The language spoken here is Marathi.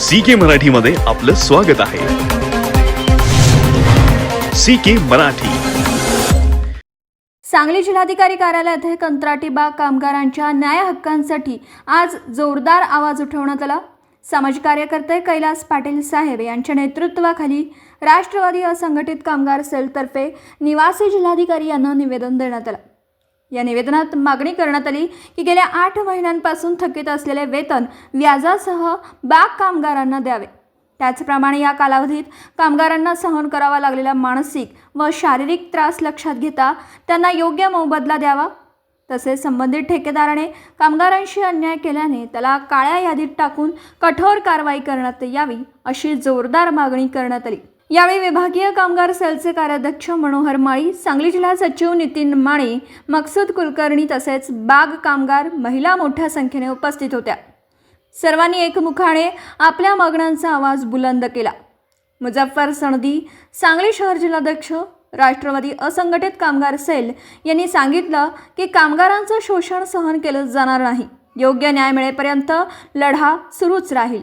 सी के मराठीमध्ये आपलं स्वागत आहे. सी के मराठी. सांगली जिल्हाधिकारी कार्यालयात कंत्राटी बाग कामगारांच्या न्याय हक्कांसाठी आज जोरदार आवाज उठवण्यात आला. सामाजिक कार्यकर्ते कैलास पाटील साहेब यांच्या नेतृत्वाखाली राष्ट्रवादी असंघटित कामगार सेलतर्फे निवासी जिल्हाधिकारी यांना निवेदन देण्यात आलं. या निवेदनात मागणी करण्यात आली की गेल्या आठ महिन्यांपासून थकीत असलेले वेतन व्याजासह बाग कामगारांना द्यावे. त्याचप्रमाणे या कालावधीत कामगारांना सहन करावा लागलेला मानसिक व शारीरिक त्रास लक्षात घेता त्यांना योग्य मोबदला द्यावा. तसेच संबंधित ठेकेदाराने कामगारांशी अन्याय केल्याने त्याला काळ्या यादीत टाकून कठोर कारवाई करण्यात यावी अशी जोरदार मागणी करण्यात आली. यावेळी विभागीय कामगार सेलचे कार्याध्यक्ष मनोहर माळी सांगली जिल्हा सचिव नितीन माळी मकसूद कुलकर्णी तसेच बाग कामगार महिला मोठ्या संख्येने उपस्थित होत्या. सर्वांनी एकमुखाने आपल्या मागण्यांचा आवाज बुलंद केला. मुझफ्फर सनदी सांगली शहर जिल्हाध्यक्ष राष्ट्रवादी असंघटित कामगार सेल यांनी सांगितलं की कामगारांचं शोषण सहन केलं जाणार नाही. योग्य न्याय मिळेपर्यंत लढा सुरूच राहील.